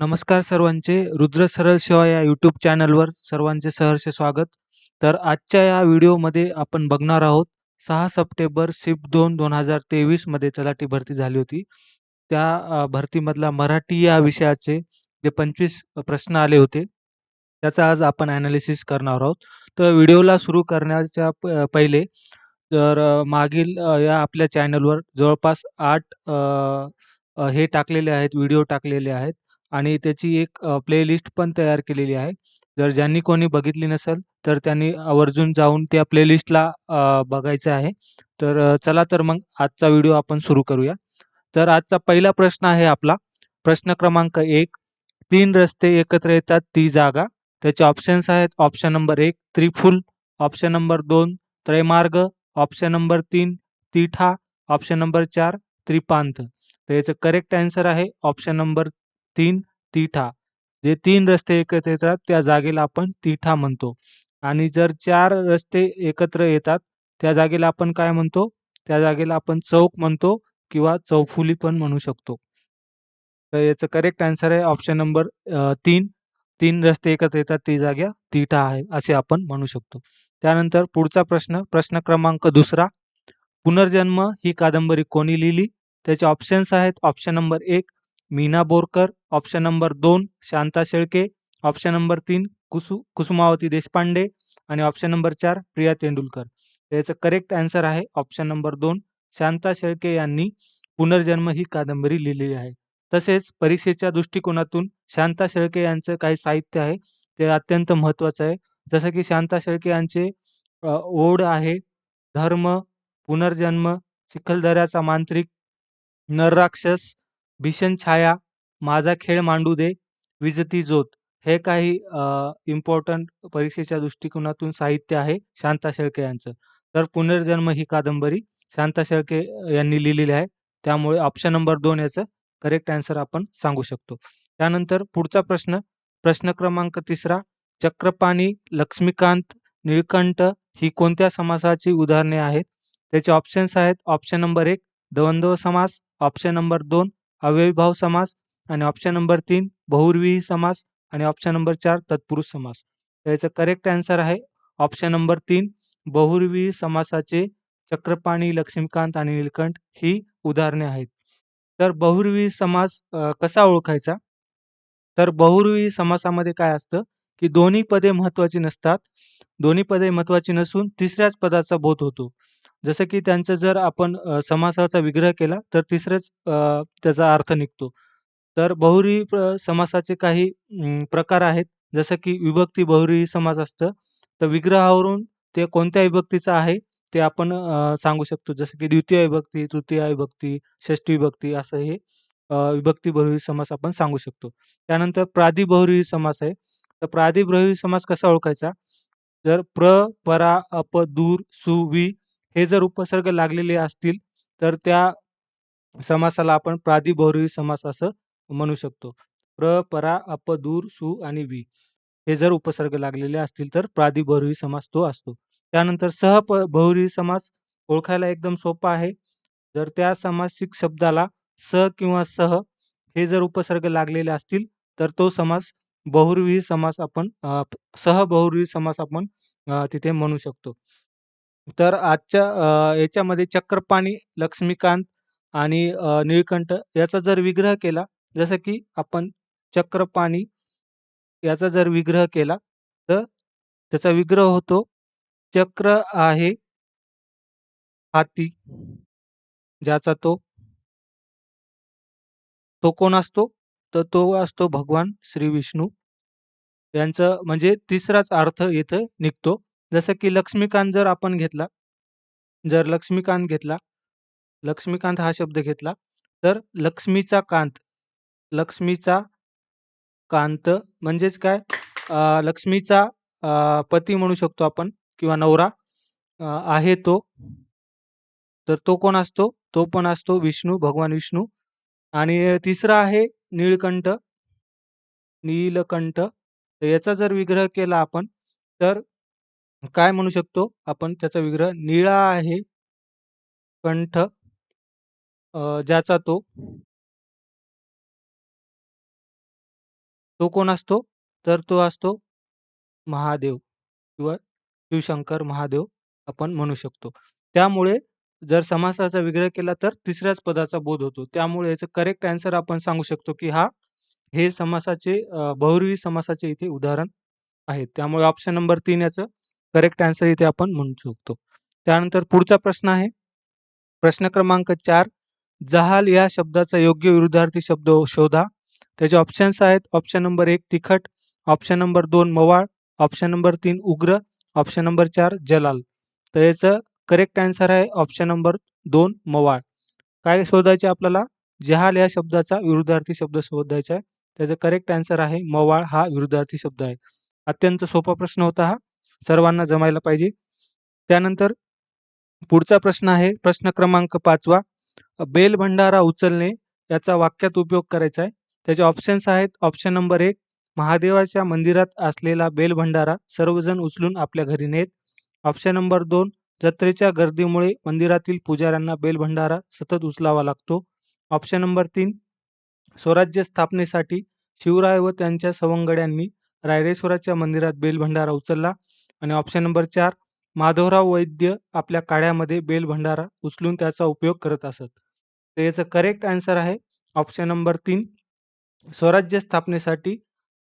नमस्कार सर्वांचे. रुद्र सरळ सेवा या यूट्यूब चॅनलवर सर्वांचे सहर्ष स्वागत. तर आजच्या या व्हिडिओमध्ये आपण बघणार आहोत सहा सप्टेंबर शिफ्ट दोन दोन हजार तेवीसमध्ये तलाठी भरती झाली होती. त्या भरतीमधला मराठी या विषयाचे जे पंचवीस प्रश्न आले होते त्याचा आज आपण ॲनालिसिस करणार आहोत. तर व्हिडिओला सुरू करण्याच्या प पहिले तर मागील या आपल्या चॅनलवर जवळपास आठ हे टाकलेले आहेत व्हिडिओ टाकलेले आहेत. आणि त्याची एक प्लेलिस्ट पण तयार केलेली आहे. जर ज्यांनी कोणी बघितली नसेल, तर त्यांनी आवर्जून जाऊन त्या प्लेलिस्टला बघायचं आहे. तर चला तर मग आजचा व्हिडिओ आपण सुरू करूया. तर आजचा पहिला प्रश्न आहे आपला. प्रश्न क्रमांक एक तीन रस्ते एकत्र येतात ती जागा. त्याचे ऑप्शन्स आहेत. ऑप्शन नंबर एक त्रिफुल, ऑप्शन नंबर दोन त्रयमार्ग, ऑप्शन नंबर तीन तिठा, ऑप्शन नंबर चार त्रिपांत. तर याचं करेक्ट आन्सर आहे ऑप्शन नंबर तीन तिठा. जे तीन रस्ते एकत्र येतात त्या जागेला आपण तिठा म्हणतो. आणि जर चार रस्ते एकत्र येतात त्या जागेला आपण काय म्हणतो? त्या जागेला आपण चौक म्हणतो किंवा चौफुली पण म्हणू शकतो. तर याचं करेक्ट आन्सर आहे ऑप्शन नंबर तीन तीन रस्ते एकत्र येतात ती जागा तिठा आहे असे आपण म्हणू शकतो. त्यानंतर पुढचा प्रश्न, प्रश्न क्रमांक दुसरा. पुनर्जन्म ही कादंबरी कोणी लिहिली? त्याचे ऑप्शन्स आहेत. ऑप्शन नंबर एक मीना बोरकर, ऑप्शन नंबर दोन शांता शेळके, ऑप्शन नंबर तीन कुसु कुसुमावती देशपांडे आणि ऑप्शन नंबर चार प्रिया तेंडुलकर. याचं करेक्ट आन्सर आहे ऑप्शन नंबर दोन शांता शेळके यांनी पुनर्जन्म ही कादंबरी लिहिलेली आहे. तसेच परीक्षेच्या दृष्टिकोनातून शांता शेळके यांचं काही साहित्य आहे, ते अत्यंत महत्त्वाचं आहे. जसं की शांता शेळके यांचे ओढ आहे, धर्म, पुनर्जन्म, चिखलदऱ्याचा मांत्रिक, नरराक्षस, भीषण छाया, माझा खेळ मांडू दे, विजती ज्योत हे काही इम्पॉर्टंट परीक्षेच्या दृष्टिकोनातून साहित्य आहे शांता शेळके यांचं. तर पुनर्जन्म ही कादंबरी शांता शेळके यांनी लिहिलेली आहे. त्यामुळे ऑप्शन नंबर दोन याचं करेक्ट आन्सर आपण सांगू शकतो. त्यानंतर पुढचा प्रश्न, प्रश्न क्रमांक तिसरा. चक्रपाणी, लक्ष्मीकांत, निळकंठ ही कोणत्या समासाची उदाहरणे आहेत? त्याचे ऑप्शन्स आहेत. ऑप्शन नंबर एक द्वंद्व समास, ऑप्शन नंबर दोन अव्ययीभाव समास आणि ऑप्शन नंबर 3 बहुव्रीही समास आणि ऑप्शन नंबर चार तत्पुरुष समास. तर याचं करेक्ट आन्सर आहे ऑप्शन नंबर 3 बहुव्रीही समासाचे चक्रपाणी, लक्ष्मीकांत आणि नीलकंठ ही उदाहरणे आहेत. तर बहुव्रीही समास कसा ओळखायचा? तर बहुव्रीही समासामध्ये काय असतं, की दोन्ही पदे महत्वाची नसतात. दोन्ही पदे महत्वाची नसून तिसऱ्याच पदाचा बोध होतो. जसं की त्यांचं जर आपण समासाचा विग्रह केला तर तिसरेच त्याचा अर्थ निघतो. तर बहुरी समासाचे काही प्रकार आहेत. जसं की विभक्ती बहुरी समास असतं. तर विग्रहावरून ते कोणत्या विभक्तीचं आहे ते आपण सांगू शकतो. जसं की द्वितीय विभक्ती, तृतीय विभक्ती, षष्ठी विभक्ती असं हे विभक्ती बहुरी समास आपण सांगू शकतो. त्यानंतर प्रादि बहुव्रीही समास आहे. तर प्रादि बहुव्रीही समास कसा ओळखायचा? जर प्र, परा, अप, दूर, सु, वि हे जर उपसर्ग लागलेले असतील तर त्या समासाला आपण प्रादि समास असं म्हणू शकतो. प्र, परा, अप, दूर, सु आणि वि हे जर उपसर्ग लागलेले असतील तर प्रादि समास तो असतो. त्यानंतर सह प समास ओळखायला एकदम सोपा आहे. जर त्या समासिक शब्दाला स किंवा सह हे जर उपसर्ग लागलेले असतील तर तो समास बहुर्वी समास आपण सह बहुव्रीही समास आपण तिथे म्हणू शकतो. तर आजच्या अ, याच्यामध्ये चक्रपाणी, लक्ष्मीकांत आणि अ, निळकंठ याचा जर विग्रह केला, जसं की आपण चक्रपाणी याचा जर विग्रह केला, तर त्याचा विग्रह होतो चक्र आहे हाती ज्याचा तो तो कोण असतो? तर तो असतो भगवान श्री विष्णू. यांचं म्हणजे तिसराच अर्थ इथं निघतो. जसं की लक्ष्मीकांत जर आपण घेतला, जर लक्ष्मीकांत घेतला, लक्ष्मीकांत हा शब्द घेतला, तर लक्ष्मीचा कांत, लक्ष्मीचा कांत म्हणजेच काय लक्ष्मीचा पती म्हणू शकतो आपण किंवा नवरा आहे तो. तर तो कोण असतो? तो पण असतो विष्णू, भगवान विष्णू आणि तिसरा आहे नीळकंठ. नीलकंठ. याचा जर विग्रह केला आपण, तर काय म्हणू शकतो? आपण त्याचा विग्रह? निळा आहे. कंठ ज्याचा तो तो कोण असतो? तर तो असतो महादेव किंवा शिवशंकर महादेव आपण म्हणू शकतो. त्यामुळे जर समासाचा विग्रह केला तर तिसऱ्याच पदाचा बोध होतो. त्यामुळे याचं करेक्ट आन्सर आपण सांगू शकतो की हा हे समासाचे अ, समासाचे इथे उदाहरण आहे. त्यामुळे ऑप्शन नंबर तीन याचं करेक्ट आन्सर इथे आपण म्हणू शकतो. त्यानंतर पुढचा प्रश्न आहे. प्रश्न क्रमांक चार जहाल या शब्दाचा योग्य विरुद्धार्थी शब्द शोधा. त्याचे ऑप्शन्स आहेत. ऑप्शन नंबर एक तिखट. ऑप्शन नंबर दोन मवाळ. ऑप्शन नंबर तीन उग्र. ऑप्शन नंबर चार जलाल. तर याचं करेक्ट आन्सर आहे. ऑप्शन नंबर दोन मवाळ. काय शोधायचे आपल्याला? जहाल या शब्दाचा विरुद्धार्थी शब्द शोधायचा आहे. त्याचं करेक्ट आन्सर आहे. मवाळ हा विरुद्धार्थी शब्द आहे. अत्यंत सोपा प्रश्न होता हा. सर्वांना जमायला पाहिजे. त्यानंतर पुढचा प्रश्न आहे प्रश्न क्रमांक पाचवा. बेल भंडारा उचलणे याचा वाक्यात उपयोग करायचा आहे. त्याचे ऑप्शन्स आहेत ऑप्शन नंबर एक महादेवाच्या मंदिरात असलेला बेल भंडारा सर्वजण उचलून आपल्या घरी नेत. ऑप्शन नंबर दोन जत्रेच्या गर्दीमुळे मंदिरातील पुजाऱ्यांना बेल भंडारा सतत उचलावा लागतो. ऑप्शन नंबर तीन स्वराज्य स्थापनेसाठी शिवराय व त्यांच्या सवंगड्यांनी रायरेश्वराच्या मंदिरात बेल भंडारा उचलला. आणि ऑप्शन नंबर चार माधवराव वैद्य आपल्या काड्यामध्ये बेल भंडारा उचलून त्याचा उपयोग करत असत. तर याचं करेक्ट आन्सर आहे ऑप्शन नंबर तीन स्वराज्य स्थापनेसाठी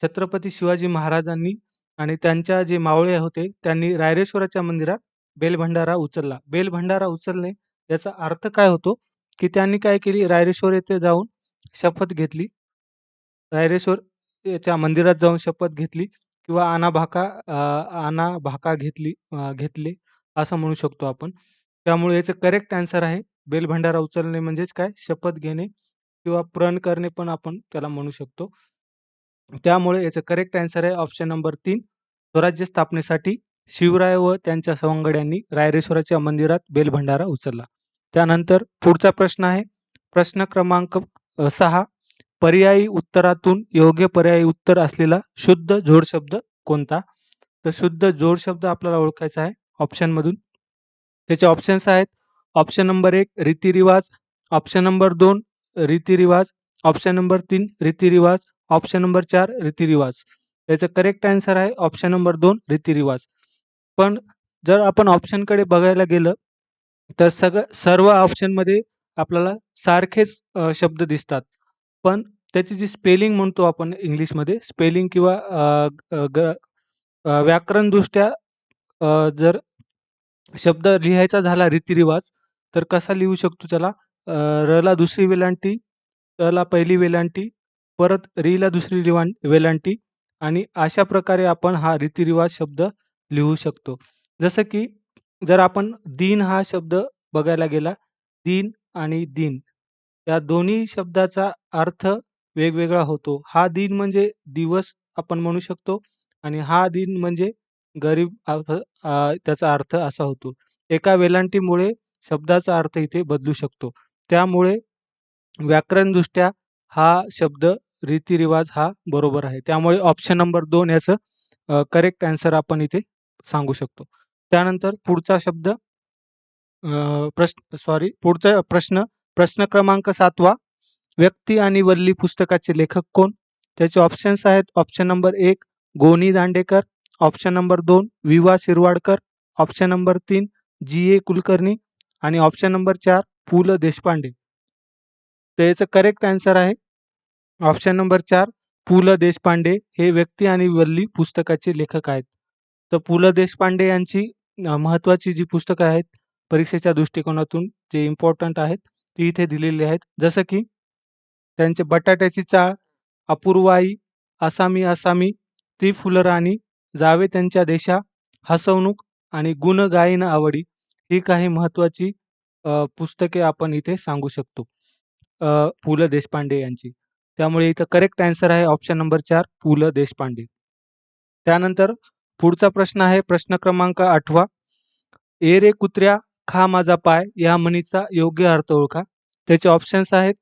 छत्रपती शिवाजी महाराजांनी आणि त्यांच्या जे मावळे होते त्यांनी रायरेश्वराच्या मंदिरात बेलभंडारा उचलला. बेलभंडारा उचलणे याचा अर्थ काय होतो? की त्यांनी काय केली? रायरेश्वर येथे जाऊन शपथ घेतली. रायरेश्वर याच्या मंदिरात जाऊन शपथ घेतली. किंवा अनाभाका अनाभाका अ, घेतली अ, घेतले असं म्हणू शकतो आपण. त्यामुळे याचं करेक्ट आन्सर आहे बेलभंडारा उचलणे म्हणजेच काय? शपथ घेणे किंवा प्रण करणे पण आपण त्याला म्हणू शकतो. त्यामुळे याचं करेक्ट आन्सर आहे ऑप्शन नंबर तीन स्वराज्य स्थापनेसाठी शिवराय व त्यांच्या सवंगड्यांनी रायरेश्वराच्या मंदिरात बेलभंडारा उचलला. त्यानंतर पुढचा प्रश्न आहे प्रश्न क्रमांक अ, सहा पर्यायी उत्तरातून योग्य पर्यायी उत्तर असलेला शुद्ध जोड शब्द कोणता? तर शुद्ध जोड शब्द आपल्याला ओळखायचा आहे ऑप्शनमधून त्याचे ऑप्शन्स आहेत. ऑप्शन नंबर एक रीतिरिवाज. ऑप्शन नंबर दोन रीतिरिवाज. ऑप्शन नंबर तीन रीतिरिवाज. ऑप्शन नंबर चार रीतिरिवाज. याचं करेक्ट आन्सर आहे ऑप्शन नंबर दोन रीतिरिवाज. पण जर आपण ऑप्शनकडे बघायला गेलं तर सगळं सर्व ऑप्शनमध्ये आपल्याला सारखेच शब्द दिसतात. पण त्याची जी स्पेलिंग म्हणतो आपण इंग्लिशमध्ये स्पेलिंग किंवा ग- व्याकरणदृष्ट्या जर शब्द लिहायचा झाला रीतिरिवाज तर कसा लिहू शकतो त्याला? रला दुसरी वेलांटी तला पहिली वेलांटी परत रीला दुसरी रिवां वेलांटी आणि अशा प्रकारे आपण हा रीतिरिवाज शब्द लिहू शकतो. जसं की जर आपण दिन हा शब्द बघायला गेला दिन आणि दिन या दोन्ही शब्दाचा अर्थ वेगवेगळा होतो. हा दिन म्हणजे दिवस आपण म्हणू शकतो आणि हा दिन म्हणजे गरीब अ, त्याचा अर्थ असा होतो. एका वेलांटीमुळे शब्दाचा अर्थ इथे बदलू शकतो. त्यामुळे व्याकरणदृष्ट्या हा शब्द रीतिरिवाज हा बरोबर आहे. त्यामुळे ऑप्शन नंबर दोन याचं करेक्ट आन्सर आपण इथे सांगू शकतो. त्यानंतर पुढचा शब्द अ, प्रश्न सॉरी पुढचा प्रश्न प्रश्न क्रमांक सातवा. व्यक्ती आणि वल्ली पुस्तकाचे लेखक कोण? त्याचे ऑप्शन्स आहेत. ऑप्शन नंबर एक गोनी दांडेकर. ऑप्शन नंबर दोन विवा शिरवाडकर. ऑप्शन नंबर तीन जी ए कुलकर्णी. आणि ऑप्शन नंबर चार पु ल देशपांडे. तर याचं करेक्ट आन्सर आहे. ऑप्शन नंबर चार पु ल देशपांडे हे व्यक्ती आणि वल्ली पुस्तकाचे लेखक आहेत. तर पु ल देशपांडे यांची महत्त्वाची जी पुस्तकं आहेत परीक्षेच्या दृष्टिकोनातून जे इम्पॉर्टंट आहेत ती इथे दिलेली आहेत. जसं की त्यांचे बटाट्याची चाळ अपूर्वाई आसामी आसामी ती फुलराणी जावे त्यांच्या देशा हसवणूक आणि गुण गायन आवडी ही काही महत्त्वाची पुस्तके आपण इथे सांगू शकतो. पु ल देशपांडे यांची. त्यामुळे इथं करेक्ट आन्सर आहे ऑप्शन नंबर चार पु ल देशपांडे. त्यानंतर पुढचा प्रश्न आहे प्रश्न क्रमांक आठवा. ए रे कुत्र्या खा माझा पाय या म्हणीचा योग्य अर्थ ओळखा. त्याचे ऑप्शन्स आहेत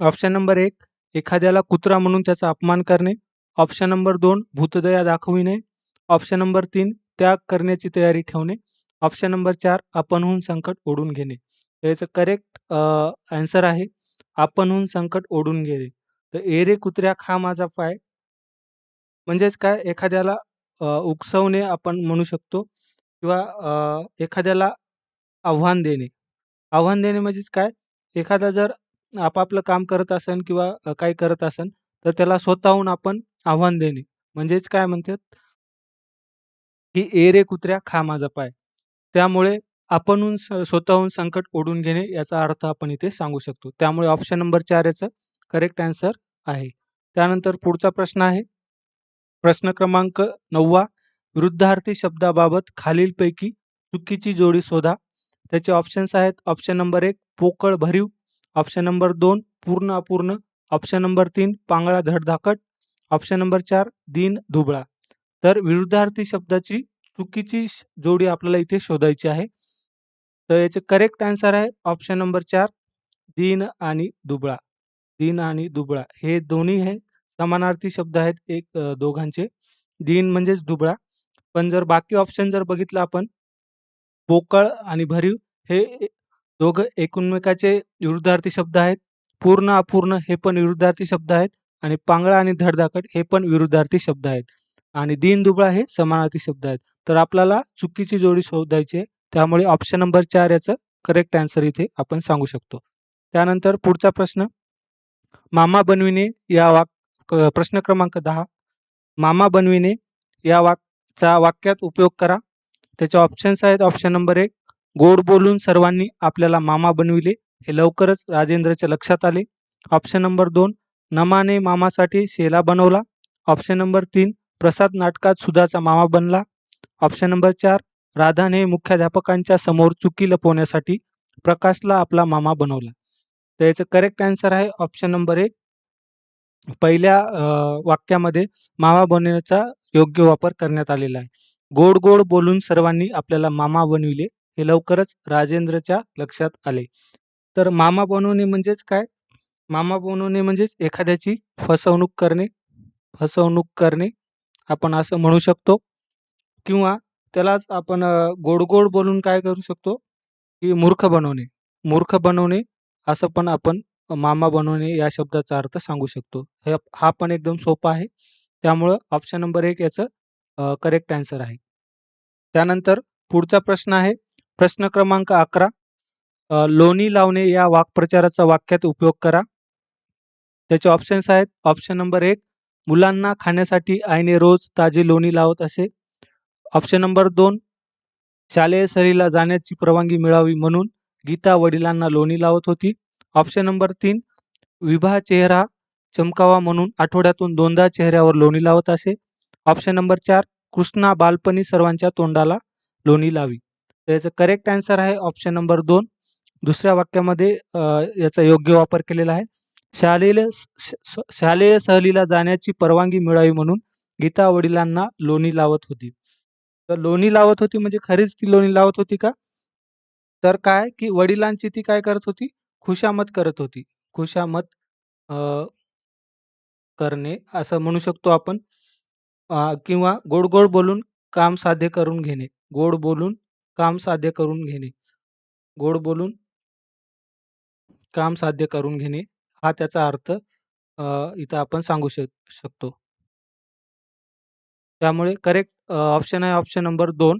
ऑप्शन नंबर एक एखाद्याला कुत्रा म्हणून त्याचा अपमान करणे. ऑप्शन नंबर दोन भूतदया दाखविणे. ऑप्शन नंबर तीन त्याग करण्याची तयारी ठेवणे. ऑप्शन नंबर चार आपणहून संकट ओढून घेणे. याचं करेक्ट आन्सर आहे आपणहून संकट ओढून घेणे. तर एरे कुत्र्या खा माझा पाय. म्हणजेच काय? एखाद्याला उकसवणे आपण म्हणू शकतो किंवा एखाद्याला आव्हान देणे. आव्हान देणे म्हणजेच काय? एखादा जर आपापलं काम करत असन किंवा अ, काही करत असन तर त्याला स्वतःहून आपण आव्हान देणे. म्हणजेच काय म्हणतात की एरे रे कुत्र्या खा माझा पाय." त्यामुळे आपणहून स स्वतःहून संकट ओढून घेणे याचा अर्थ आपण इथे सांगू शकतो. त्यामुळे ऑप्शन नंबर 4 याचं करेक्ट आन्सर आहे. त्यानंतर पुढचा प्रश्न आहे. प्रश्न क्रमांक 9 विरुद्धार्थी शब्दाबाबत खालीलपैकी चुकीची जोडी शोधा. त्याचे ऑप्शन्स आहेत. ऑप्शन नंबर 1 पोकळ भरीव, ऑप्शन नंबर दोन पूर्ण अपूर्ण, ऑप्शन नंबर तीन पांगळा धडधाकट, ऑप्शन नंबर चार दीन धुबळा तर विरुद्धार्थी शब्दाची चुकीची श जोडी आपल्याला इथे शोधायची आहे. तर याचे करेक्ट आन्सर आहे ऑप्शन नंबर चार दीन आणि दुबळा. दीन आणि दुबळा हे दोन्ही हे समानार्थी शब्द आहेत एक दोघांचे. दीन म्हणजेच दुबळा. पण जर बाकी ऑप्शन जर बघितलं आपण पोकळ आणि भरीव हे दोघं एकमेकाचे विरुद्धार्थी शब्द आहेत. पूर्ण अपूर्ण हे पण विरुद्धार्थी शब्द आहेत आणि पांगळा आणि धडधाकट हे पण विरुद्धार्थी शब्द आहेत. आणि दीन दुबळा हे समानार्थी शब्द आहेत. तर आपल्याला चुकीची जोडी शोधायची आहे. त्यामुळे ऑप्शन नंबर चार याचं करेक्ट आन्सर इथे आपण सांगू शकतो. त्यानंतर पुढचा प्रश्न. मामा बनविणे या वाक प्रश्न क्रमांक दहा मामा बनविणे या वाकचा वाक्यात उपयोग करा. त्याचे ऑप्शन्स आहेत. ऑप्शन नंबर एक गोड बोलून सर्वांनी आपल्याला मामा बनविले, हे लवकरच राजेंद्रच्या लक्षात आले. ऑप्शन नंबर दोन नमाने मामासाठी शेला बनवला. ऑप्शन नंबर तीन प्रसाद नाटकात सुधाचा मामा बनला. ऑप्शन नंबर चार राधाने मुख्याध्यापकांच्या समोर चुकी लपवण्यासाठी प्रकाशला आपला मामा बनवला. तर याचं करेक्ट आन्सर आहे ऑप्शन नंबर एक पहिल्या वाक्यामध्ये मामा बनवण्याचा योग्य वापर करण्यात आलेला आहे. गोड गोड बोलून सर्वांनी आपल्याला मामा बनविले, हे लवकरच राजेंद्रच्या लक्षात आले. तर मामा बनवणे म्हणजेच काय? मामा बनवणे म्हणजेच एखाद्याची फसवणूक करणे, फसवणूक करणे आपण असं म्हणू शकतो. किंवा त्यालाच आपण गोड गोड बोलून काय करू शकतो? की मूर्ख बनवणे. मूर्ख बनवणे असं पण आपण मामा बनवणे या शब्दाचा अर्थ सांगू शकतो. हे हा पण एकदम सोपा आहे. त्यामुळं ऑप्शन नंबर एक याचं करेक्ट आन्सर आहे. त्यानंतर पुढचा प्रश्न आहे. प्रश्न क्रमांक अकरा लोणी लावणे या वाक्प्रचाराचा वाक्यात उपयोग करा. त्याचे ऑप्शन्स आहेत. ऑप्शन नंबर एक मुलांना खाण्यासाठी आईने रोज ताजे लोणी लावत असे. ऑप्शन नंबर दोन शालेय सहलीला जाण्याची परवानगी मिळावी म्हणून गीता वडिलांना लोणी लावत होती. ऑप्शन नंबर तीन विभा चेहरा चमकावा म्हणून आठवड्यातून दोनदा चेहऱ्यावर लोणी लावत असे. ऑप्शन नंबर चार कृष्णा बालपणी सर्वांच्या तोंडाला लोणी लावी. तर याचं करेक्ट आन्सर आहे ऑप्शन नंबर दोन दुसऱ्या वाक्यामध्ये याचा योग्य वापर केलेला आहे. शालेय शालेय सहलीला जाण्याची परवानगी मिळावी म्हणून गीता वडिलांना लोणी लावत होती. तर लोणी लावत होती म्हणजे खरीच ती लोणी लावत होती का? तर काय की वडिलांची ती काय करत होती? खुशामत करत होती. खुशामत करणे असं म्हणू शकतो आपण. किंवा गोड गोड बोलून काम साध्य करून घेणे. गोड बोलून काम साध्य करून घेणे. गोड बोलून काम साध्य करून घेणे हा त्याचा अर्थ इथं आपण सांगू शक शकतो. त्यामुळे करेक्ट ऑप्शन आहे ऑप्शन नंबर दोन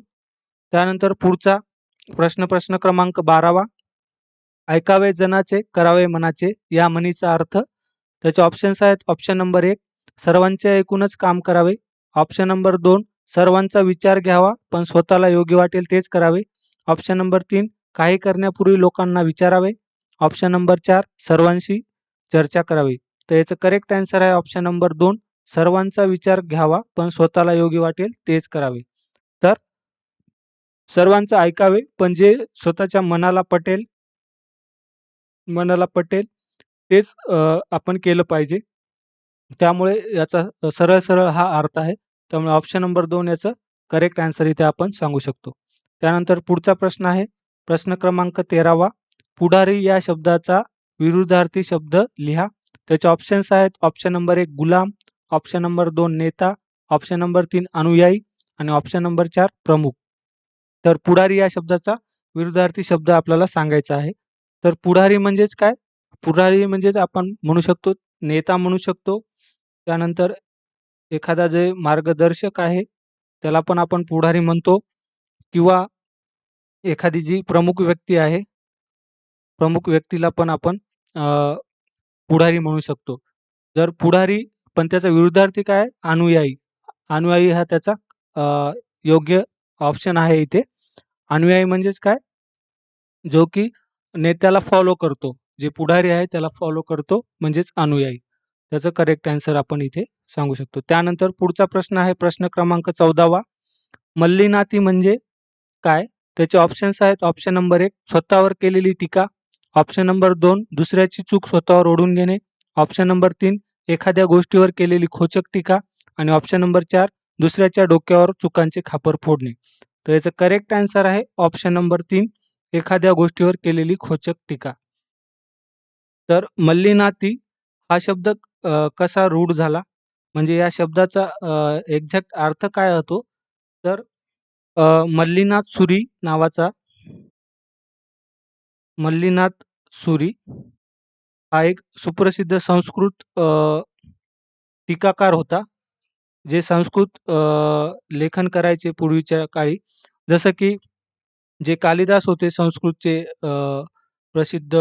त्यानंतर पुढचा प्रश्न प्रश्न क्रमांक 12 ऐकावे जनाचे करावे मनाचे या म्हणीचा अर्थ. त्याचे ऑप्शन्स आहेत. ऑप्शन नंबर एक सर्वांचे ऐकूनच काम करावे. ऑप्शन नंबर दोन सर्वांचा विचार घ्यावा पण स्वतःला योग्य वाटेल तेच करावे. ऑप्शन नंबर तीन काही करण्यापूर्वी लोकांना विचारावे. ऑप्शन नंबर चार सर्वांशी चर्चा करावी. तर याचं करेक्ट आन्सर आहे ऑप्शन नंबर दोन सर्वांचा विचार घ्यावा पण स्वतःला योग्य वाटेल तेच करावे. तर सर्वांचं ऐकावे पण जे स्वतःच्या मनाला पटेल मनाला पटेल तेच आपण केलं पाहिजे. त्यामुळे याचा सरळ-सरळ हा अर्थ आहे. त्यामुळे ऑप्शन नंबर दोन याचं करेक्ट आन्सर इथे आपण सांगू शकतो. त्यानंतर पुढचा प्रश्न आहे. प्रश्न क्रमांक 13 पुढारी या शब्दाचा विरुद्धार्थी शब्द लिहा. त्याचे ऑप्शन्स आहेत. ऑप्शन नंबर एक गुलाम, ऑप्शन नंबर दोन नेता, ऑप्शन नंबर तीन अनुयायी आणि ऑप्शन नंबर चार प्रमुख. तर पुढारी या शब्दाचा विरुद्धार्थी शब्द आपल्याला सांगायचा आहे. तर पुढारी म्हणजेच काय? पुढारी म्हणजेच आपण म्हणू शकतो नेता म्हणू शकतो. त्यानंतर एखादा जे मार्गदर्शक आहे त्याला पण आपण पुढारी म्हणतो किंवा एखादी जी प्रमुख व्यक्ती आहे प्रमुख व्यक्तीला पण आपण पुढारी म्हणू शकतो. जर पुढारी पण त्याचा विरुद्धार्थी काय? अनुयायी. अनुयायी हा त्याचा योग्य ऑप्शन आहे इथे. अनुयायी म्हणजेच काय? जो की नेत्याला फॉलो करतो. जे पुढारी आहे त्याला फॉलो करतो म्हणजेच अनुयायी. त्याचं करेक्ट आन्सर आपण इथे सांगू शकतो. त्यानंतर पुढचा प्रश्न आहे प्रश्न क्रमांक चौदावा मल्लीनाती म्हणजे काय? त्याचे ऑप्शन्स आहेत ऑप्शन नंबर एक स्वतःवर केलेली टीका. ऑप्शन नंबर दोन दुसऱ्याची चूक स्वतःवर ओढून घेणे. ऑप्शन नंबर तीन एखाद्या गोष्टीवर केलेली खोचक टीका. आणि ऑप्शन नंबर चार दुसऱ्याच्या डोक्यावर चुकांचे खापर फोडणे. तर याचं करेक्ट आन्सर आहे ऑप्शन नंबर तीन एखाद्या गोष्टीवर केलेली खोचक टीका. तर मल्लीनाती हा शब्द अ, कसा रूढ झाला? म्हणजे या शब्दाचा एक्झॅक्ट अर्थ काय होतो? तर अ, मल्लीनाथ सुरी नावाचा मल्लीनाथ सुरी हा एक सुप्रसिद्ध संस्कृत अ, टीकाकार होता जे संस्कृत अ, लेखन करायचे पूर्वीच्या काळी. जसं की जे कालिदास होते संस्कृतचे अ, प्रसिद्ध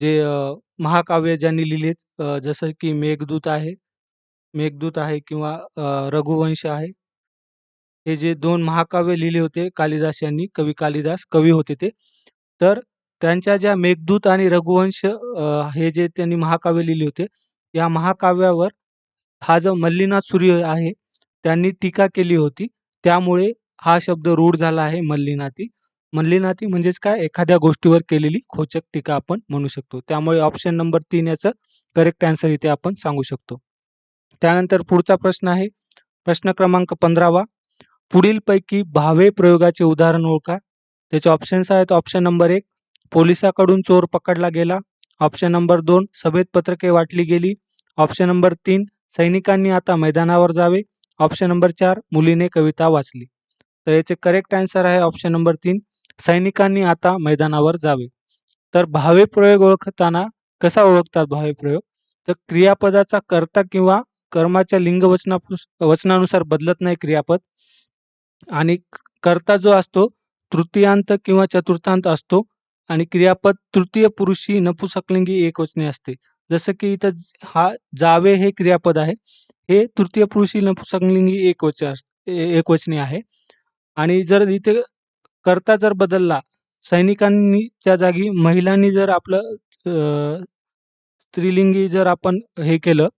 जे अ, महाकाव्य ज्यांनी लिहिलेत अ, जसं की मेघदूत आहे मेघदूत आहे किंवा अ, रघुवंश आहे. हे जे दोन महाकाव्य लिहिले होते कालिदास यांनी कवी कालिदास कवी होते ते तर त्यांच्या ज्या मेघदूत आणि रघुवंश अ, हे जे त्यांनी महाकाव्य लिहिले होते या महाकाव्यावर हा जो मल्लीनाथ सूर्य आहे त्यांनी टीका केली होती. त्यामुळे हा शब्द रूढ झाला आहे मल्लीनाथी. मल्लीनाथी म्हणजेच काय? एखाद्या गोष्टीवर केलेली खोचक टीका आपण म्हणू शकतो. त्यामुळे ऑप्शन नंबर तीन याचं करेक्ट आन्सर इथे आपण सांगू शकतो. त्यानंतर पुढचा प्रश्न आहे. प्रश्न क्रमांक पंधरावा. पुढीलपैकी भावे प्रयोगाचे उदाहरण ओळखा. त्याचे ऑप्शन्स आहेत. ऑप्शन नंबर एक पोलिसाकडून चोर पकडला गेला. ऑप्शन नंबर दोन सभेत पत्रके वाटली गेली. ऑप्शन नंबर तीन सैनिकांनी आता मैदानावर जावे. ऑप्शन नंबर चार मुलीने कविता वाचली. तर याचे करेक्ट आन्सर आहे. ऑप्शन नंबर तीन सैनिकांनी आता मैदानावर जावे. तर भावे प्रयोग ओळखताना कसा ओळखतात भावे प्रयोग? तर क्रियापदाचा कर्ता किंवा कर्माच्या लिंग वचना वचनानुसार बदलत नाही क्रियापद. आणि कर्ता जो असतो तृतीयांत किंवा चतुर्थांत असतो आणि क्रियापद तृतीय पुरुषी नपुसकलिंगी एकवचने असते. जसं की इथं हा जावे हे क्रियापद आहे. हे तृतीय पुरुषी नपुसकलिंगी एकवच एकवचनी आहे. आणि जर इथे कर्ता जर बदलला सैनिकांनीच्या जागी महिलांनी जर आपलं स्त्रीलिंगी जर आपण हे केलं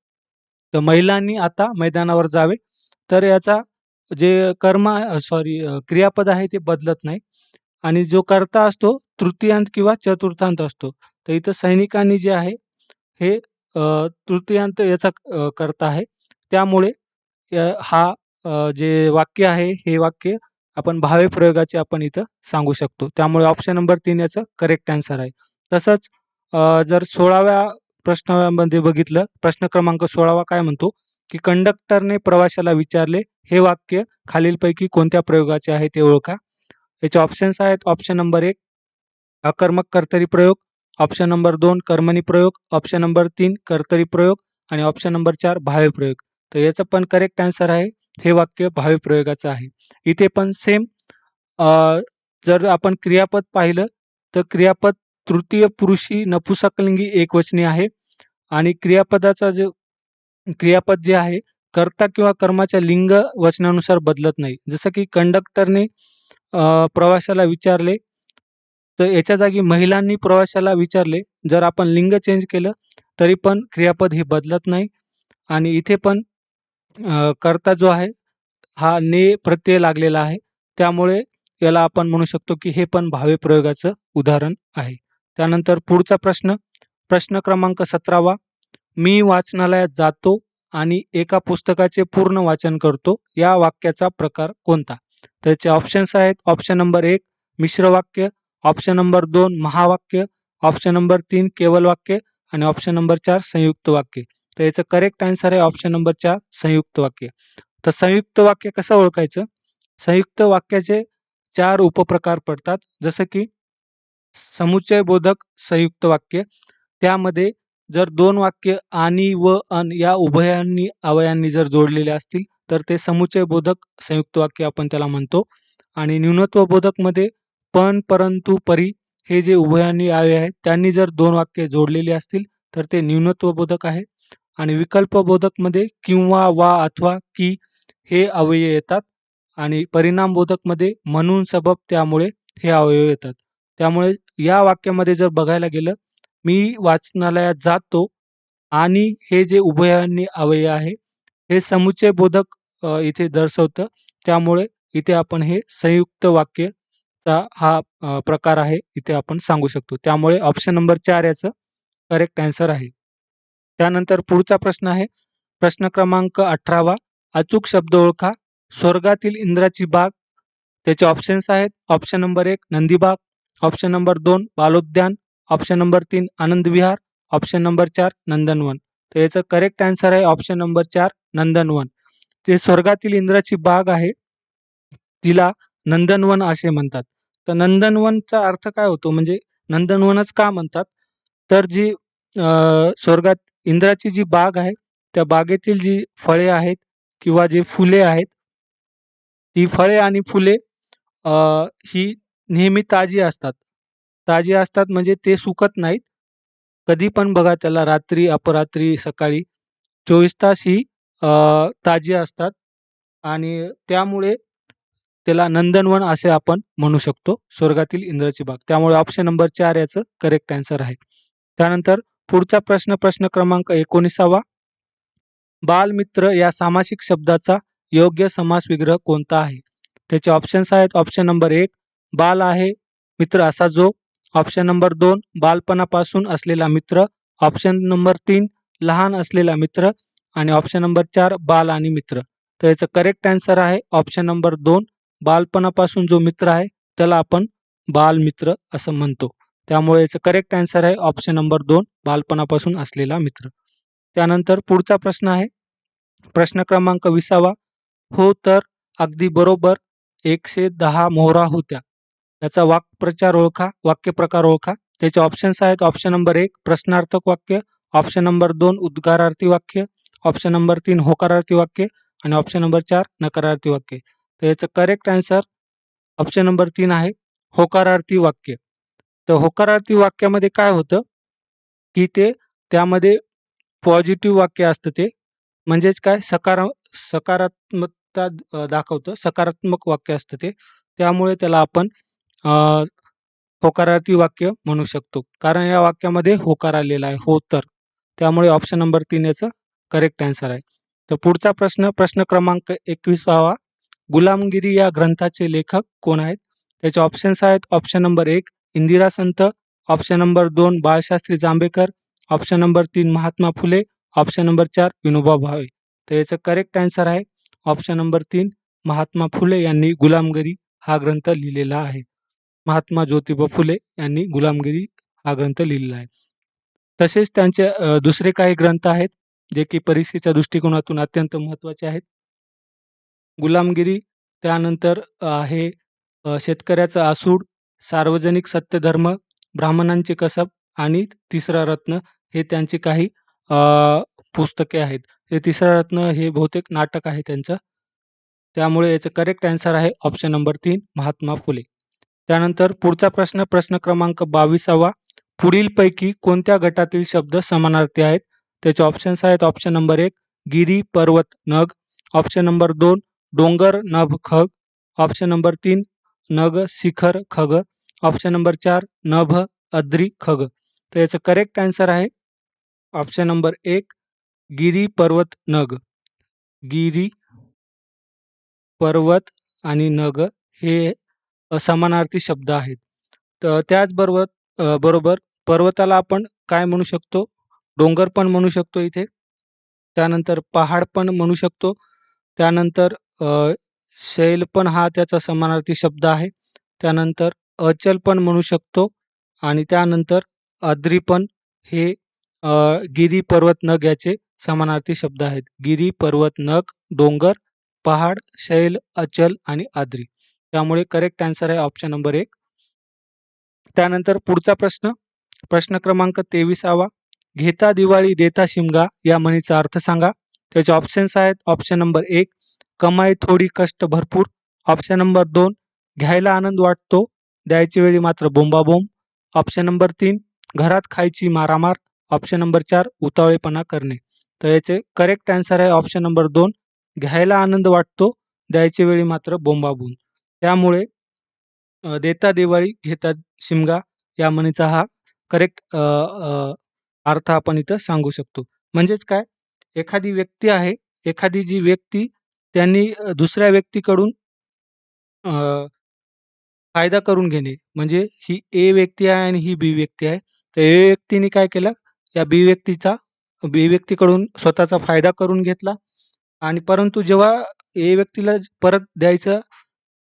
तर महिलांनी आता मैदानावर जावे. तर याचा जे कर्म सॉरी क्रियापद आहे ते बदलत नाही. आणि जो कर्ता असतो तृतीयांत किंवा चतुर्थांत असतो. तर इथं सैनिकांनी जे आहे हे तृतीयांत याचा कर्ता आहे. त्यामुळे हा जे वाक्य आहे हे वाक्य आपण भावे प्रयोगाचे आपण इथं सांगू शकतो. त्यामुळे ऑप्शन नंबर तीन याचं करेक्ट आन्सर आहे. तसंच जर सोळाव्या प्रश्नामध्ये बघितलं प्रश्न क्रमांक सोळावा काय म्हणतो? की कंडक्टरने प्रवाशाला विचारले हे वाक्य खालीलपैकी कोणत्या प्रयोगाचे आहे ते ओळखा? याचे ऑप्शन्स आहेत. ऑप्शन नंबर एक अकर्मक कर्तरी प्रयोग. ऑप्शन नंबर दोन कर्मणी प्रयोग. ऑप्शन नंबर तीन कर्तरी प्रयोग. आणि ऑप्शन नंबर चार भावे प्रयोग. तर याचं पण करेक्ट आन्सर आहे. हे वाक्य भावी प्रयोगाचं आहे. इथे पण सेम जर आपण क्रियापद पाहिलं तर क्रियापद तृतीय पुरुषी नपुसकलिंगी एकवचनी आहे. आणि क्रियापदाचा जे क्रियापद जे आहे कर्ता किंवा कर्माच्या लिंग वचनानुसार बदलत नाही. जसं की कंडक्टरने प्रवाशाला विचारले तर याच्या जागी महिलांनी प्रवाशाला विचारले. जर आपण लिंग चेंज केलं तरी पण क्रियापद हे बदलत नाही. आणि इथे पण अ, कर्ता जो आहे हा ने प्रत्यय लागलेला आहे. त्यामुळे याला आपण म्हणू शकतो की हे पण भावे प्रयोगाचं उदाहरण आहे. त्यानंतर पुढचा प्रश्न प्रश्न क्रमांक सतरावा. मी वाचनालयात जातो आणि एका पुस्तकाचे पूर्ण वाचन करतो. या वाक्याचा प्रकार कोणता? त्याचे ऑप्शन्स आहेत. ऑप्शन नंबर एक मिश्र वाक्य. ऑप्शन नंबर दोन महावाक्य. ऑप्शन नंबर तीन केवल वाक्य. आणि ऑप्शन नंबर चार संयुक्त वाक्य. तर याचं करेक्ट आन्सर आहे ऑप्शन नंबर चार संयुक्त वाक्य. तर संयुक्त वाक्य कसं ओळखायचं? संयुक्त वाक्याचे चार उपप्रकार पडतात. जसं की समुच्चय बोधक संयुक्त वाक्य. त्यामध्ये जर दोन वाक्य आणि व अन या उभयांनी अवयांनी जर जोडलेले असतील तर ते समुच्चय बोधक संयुक्त वाक्य आपण त्याला म्हणतो. आणि न्यूनत्व बोधकमध्ये पण परंतु परी हे जे उभयांनी आवे आहेत त्यांनी जर दोन वाक्य जोडलेली असतील तर ते न्यूनत्व बोधक आहे. आणि विकल्पबोधकमध्ये किंवा वा अथवा की हे अवयव येतात आणि परिणामबोधकमध्ये म्हणून सबब त्यामुळे हे अवयव येतात. त्यामुळे या वाक्यामध्ये जर बघायला गेलं मी वाचनालयात जातो आणि हे जे उभयांनी अवयव आहे हे समुच्चय बोधक इथे दर्शवतं. त्यामुळे इथे आपण हे संयुक्त वाक्यचा हा प्रकार आहे इथे आपण सांगू शकतो. त्यामुळे ऑप्शन नंबर चार याचं करेक्ट आन्सर आहे. त्यानंतर पुढचा प्रश्न आहे. प्रश्न क्रमांक अठरावा. अचूक शब्द ओळखा. स्वर्गातील इंद्राची बाग. त्याचे ऑप्शन्स आहेत. ऑप्शन नंबर एक नंदीबाग ऑप्शन नंबर दोन बालोद्यान. ऑप्शन नंबर तीन आनंद विहार. ऑप्शन नंबर चार नंदनवन. तर याचं करेक्ट आन्सर आहे ऑप्शन नंबर चार नंदनवन. ते स्वर्गातील इंद्राची बाग आहे तिला नंदनवन असे म्हणतात. तर नंदनवनचा अर्थ काय होतो? म्हणजे नंदनवनच का म्हणतात? तर जी स्वर्गात इंद्राची जी बाग आहे त्या बागेतील जी फळे आहेत किंवा जी फुले आहेत ती फळे आणि फुले ही नेहमी ताजी असतात. ताजी असतात म्हणजे ते सुकत नाहीत. कधी पण बघा त्याला रात्री अपरात्री सकाळी चोवीस तास ही ताजी असतात आणि त्यामुळे त्याला नंदनवन असे आपण म्हणू शकतो स्वर्गातील इंद्राची बाग. त्यामुळे ऑप्शन नंबर चार याचं करेक्ट आन्सर आहे. त्यानंतर पुढचा प्रश्न प्रश्न क्रमांक एकोणीसावा. बालमित्र या सामासिक शब्दाचा योग्य समास विग्रह कोणता आहे? त्याचे ऑप्शन्स आहेत ऑप्शन नंबर एक बाल आहे मित्र असा जो. ऑप्शन नंबर दोन बालपणापासून असलेला मित्र. ऑप्शन नंबर तीन लहान असलेला मित्र. आणि ऑप्शन नंबर चार बाल आणि मित्र. तर याचं करेक्ट आन्सर आहे ऑप्शन नंबर दोन बालपणापासून जो मित्र आहे त्याला आपण बालमित्र असं म्हणतो. त्यामुळे याचं करेक्ट आन्सर आहे ऑप्शन नंबर दोन बालपणापासून असलेला मित्र. त्यानंतर पुढचा प्रश्न आहे. प्रश्न क्रमांक विसावा. हो तर अगदी बरोबर एकशे दहा मोहरा होत्या. याचा वाक्प्रचार ओळखा वाक्यप्रकार ओळखा. त्याचे ऑप्शन्स आहेत. ऑप्शन नंबर एक प्रश्नार्थक वाक्य. ऑप्शन नंबर दोन उद्गारार्थी वाक्य. ऑप्शन नंबर तीन होकारार्थी वाक्य. आणि ऑप्शन नंबर चार नकारार्थी वाक्य. तर याचं करेक्ट आन्सर ऑप्शन नंबर तीन आहे. होकारार्थी वाक्य. तर होकारार्थी वाक्यामध्ये काय होतं? की ते त्यामध्ये पॉझिटिव्ह वाक्य असतं ते. म्हणजेच काय? सकारा सकारात्मकता दाखवतं. सकारात्मक वाक्य असतं ते. त्यामुळे त्याला आपण होकारार्थी वाक्य म्हणू शकतो. कारण या वाक्यामध्ये होकार आलेला आहे. हो तर. त्यामुळे ऑप्शन नंबर तीन याचं करेक्ट आन्सर आहे. तर पुढचा प्रश्न प्रश्न क्रमांक एकविसावा गुलामगिरी या ग्रंथाचे लेखक कोण आहेत? त्याचे ऑप्शन्स आहेत. ऑप्शन नंबर एक इंदिरा संत ऑप्शन नंबर दोन बाळशास्त्री जांभेकर ऑप्शन नंबर तीन महात्मा फुले ऑप्शन नंबर चार विनोबा भावे. तर याचं करेक्ट आन्सर आहे. ऑप्शन नंबर तीन महात्मा फुले यांनी गुलामगिरी हा ग्रंथ लिहिलेला आहे. महात्मा ज्योतिबा फुले यांनी गुलामगिरी हा ग्रंथ लिहिलेला आहे. तसेच त्यांचे दुसरे काही ग्रंथ आहेत जे की परीक्षेच्या दृष्टिकोनातून अत्यंत महत्त्वाचे आहेत. गुलामगिरी त्यानंतर आहे शेतकऱ्याचं शेतकऱ्याचा आसूड सार्वजनिक सत्यधर्म ब्राह्मणांचे कसब आणि तिसरा रत्न हे त्यांचे काही पुस्तके आहेत. हे तिसरा रत्न हे बहुतेक नाटक आहे त्यांचं. त्यामुळे याचं करेक्ट आन्सर आहे ऑप्शन नंबर तीन महात्मा फुले. त्यानंतर पुढचा प्रश्न प्रश्न क्रमांक बावीसावा. पुढीलपैकी कोणत्या गटातील शब्द समानार्थी आहेत? त्याचे ऑप्शन्स आहेत ऑप्शन नंबर एक गिरी पर्वत नग. ऑप्शन नंबर दोन डोंगर नभ खग. ऑप्शन नंबर तीन नग शिखर खग ऑप्शन नंबर चार नभ अद्री खग तर याचं करेक्ट आन्सर आहे ऑप्शन नंबर एक गिरी पर्वत नग गिरी पर्वत आणि नग हे समानार्थी शब्द आहेत. तर त्याचबरोबर बरोबर पर्वताला आपण काय म्हणू शकतो? डोंगर पण म्हणू शकतो इथे. त्यानंतर पहाड पण म्हणू शकतो. त्यानंतर अ, शैल पण हा त्याचा समानार्थी शब्द आहे. त्यानंतर अचल पण म्हणू शकतो आणि त्यानंतर अद्री पण हे गिरी पर्वत नग याचे समानार्थी शब्द आहेत. गिरी पर्वत नग डोंगर पहाड शैल अचल आणि आद्री त्यामुळे करेक्ट आन्सर आहे ऑप्शन नंबर एक. त्यानंतर पुढचा प्रश्न. प्रश्न क्रमांक तेविसावा. घेता दिवाळी देता शिमगा या म्हणीचा अर्थ सांगा. त्याचे ऑप्शन्स आहेत. ऑप्शन नंबर एक कमाई थोडी कष्ट भरपूर. ऑप्शन नंबर दोन घ्यायला आनंद वाटतो. द्यायची वेळी मात्र बोंबाबोंब. ऑप्शन नंबर तीन घरात खायची मारामार. ऑप्शन नंबर चार उतावळेपणा करणे. तर याचे करेक्ट आन्सर आहे ऑप्शन नंबर दोन घ्यायला आनंद वाटतो. द्यायच्या वेळी मात्र बोंबाबोंब. त्यामुळे देता दिवाळी घेता शिमगा या म्हणीचा हा करेक्ट अर्थ आपण इथं सांगू शकतो. म्हणजेच काय? एखादी व्यक्ती आहे एखादी जी व्यक्ती त्यांनी दुसऱ्या व्यक्तीकडून फायदा करून घेणे. म्हणजे ही ए व्यक्ती आहे आणि ही बी व्यक्ती आहे. तर ए व्यक्तीने काय केलं? या बी व्यक्तीचा बी व्यक्तीकडून स्वतःचा फायदा करून घेतला. आणि परंतु जेव्हा ए व्यक्तीला परत द्यायचं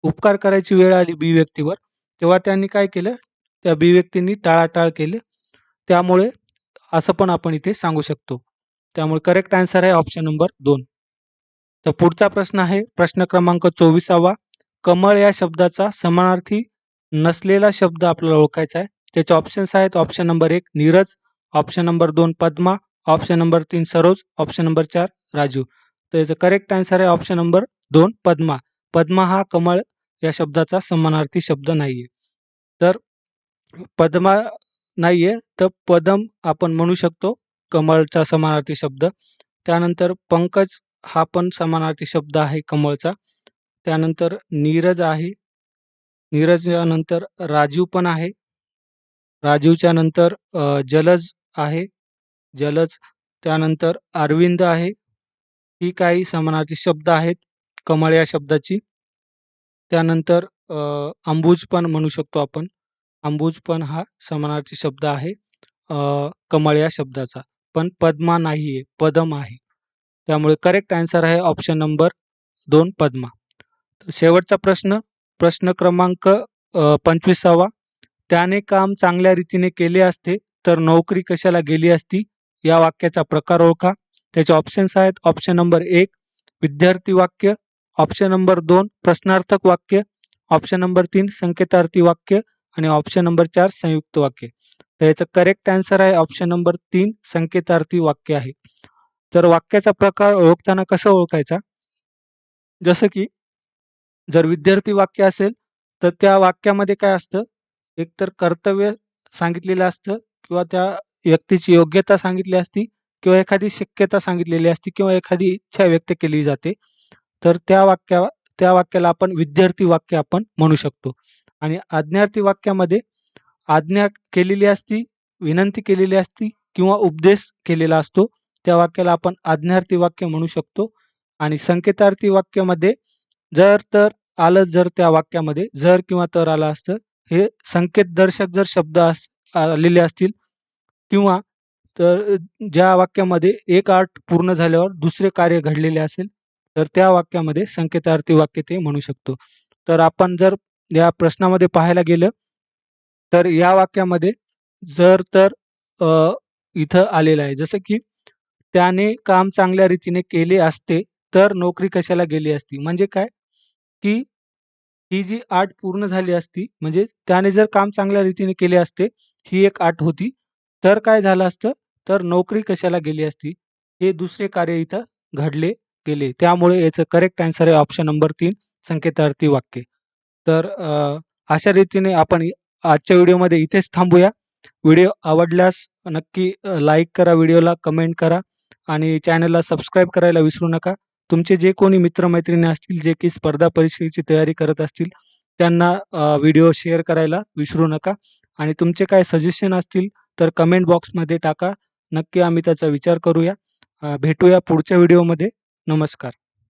उपकार करायची वेळ आली बी व्यक्तीवर तेव्हा त्यांनी काय केलं? त्या बी व्यक्तींनी टाळाटाळ केले. त्यामुळे असं पण आपण इथे सांगू शकतो. त्यामुळे करेक्ट आन्सर आहे ऑप्शन नंबर दोन. तर पुढचा प्रश्न आहे प्रश्न क्रमांक चोवीसावा. कमळ या शब्दाचा समानार्थी नसलेला शब्द आपल्याला ओळखायचा आहे. त्याचे ऑप्शन्स आहेत ऑप्शन नंबर एक नीरज ऑप्शन नंबर दोन पद्मा ऑप्शन नंबर तीन सरोज ऑप्शन नंबर चार राजू. तर याचं करेक्ट आन्सर आहे ऑप्शन नंबर दोन पद्मा. पद्मा हा कमळ या शब्दाचा समानार्थी शब्द नाहीये. तर पद्मा नाहीये तर पदम आपण म्हणू शकतो कमळचा समानार्थी शब्द. त्यानंतर पंकज हा पण समानार्थी शब्द आहे कमळचा. त्यानंतर नीरज आहे. नीरजच्या नंतर राजीव पण आहे. राजीवच्या नंतर जलज आहे. जलज त्यानंतर अरविंद आहे. ही काही समानार्थी शब्द आहेत कमळ या शब्दाची. त्यानंतर अंबुज पण म्हणू शकतो आपण. अंबुज पण हा समानार्थी शब्द आहे कमळ या शब्दाचा. पण पद्मा नाही आहे पदम आहे. त्यामुळे करेक्ट आन्सर आहे ऑप्शन नंबर दोन पद्मा. शेवटचा प्रश्न प्रश्न क्रमांक पंचवीसावा. त्याने काम चांगल्या रीतीने केले असते तर नोकरी कशाला गेली असती या वाक्याचा प्रकार ओळखा. त्याचे ऑप्शन्स आहेत ऑप्शन नंबर एक विद्यार्थी वाक्य. ऑप्शन नंबर दोन प्रश्नार्थक वाक्य. ऑप्शन नंबर तीन संकेतार्थी वाक्य. आणि ऑप्शन नंबर चार संयुक्त वाक्य. तर याचं करेक्ट आन्सर आहे ऑप्शन नंबर तीन संकेतार्थी वाक्य आहे. तर वाक्याचा प्रकार ओळखताना कसं ओळखायचा? जसं की जर विद्यार्थी वाक्य असेल तर त्या वाक्यामध्ये काय असतं? एकतर कर्तव्य सांगितलेलं असतं किंवा त्या व्यक्तीची योग्यता सांगितली असती किंवा एखादी शक्यता सांगितलेली असती किंवा एखादी इच्छा व्यक्त केली जाते तर त्या वाक्या त्या वाक्याला आपण विद्यार्थी वाक्य आपण म्हणू शकतो. आणि आज्ञार्थी वाक्यामध्ये आज्ञा केलेली असती विनंती केलेली असती किंवा उपदेश केलेला असतो त्या वाक्याला आपण आज्ञार्थी वाक्य म्हणू शकतो. आणि संकेतार्थी वाक्यामध्ये जर तर आलं जर त्या वाक्यामध्ये जर किंवा तर आलं असतं हे संकेतदर्शक जर शब्द अस आलेले असतील किंवा तर ज्या वाक्यामध्ये एक आठ पूर्ण झाल्यावर दुसरे कार्य घडलेले असेल तर त्या वाक्यामध्ये संकेतार्थी वाक्य ते म्हणू शकतो. तर आपण जर या प्रश्नामध्ये पाहायला गेलं तर या वाक्यामध्ये जर तर इथं आलेलं आहे. जसं की त्याने काम चांगल्या रीतीने केले असते तर नोकरी कशाला गेली असती? म्हणजे काय? की ही जी आठ पूर्ण झाली असती म्हणजे त्याने जर काम चांगल्या रीतीने केले असते ही एक आठ होती तर काय झालं असतं? तर नोकरी कशाला गेली असती? हे दुसरे कार्य इथं घडले गेले. त्यामुळे याचं करेक्ट आन्सर आहे ऑप्शन नंबर तीन संकेतार्थी वाक्य. तर अशा रीतीने आपण आजच्या व्हिडिओमध्ये इथेच थांबूया. व्हिडिओ आवडल्यास नक्की लाईक करा व्हिडिओला कमेंट करा. आणि चॅनलला सबस्क्राईब करायला विसरू नका. तुमचे जे कोणी मित्रमैत्रिणी असतील जे की स्पर्धा परीक्षेची तयारी करत असतील त्यांना व्हिडिओ शेअर करायला विसरू नका. आणि तुमचे काय सजेशन असतील तर कमेंट बॉक्समध्ये टाका. नक्की आम्ही त्याचा विचार करूया. भेटूया पुढच्या व्हिडिओमध्ये. नमस्कार.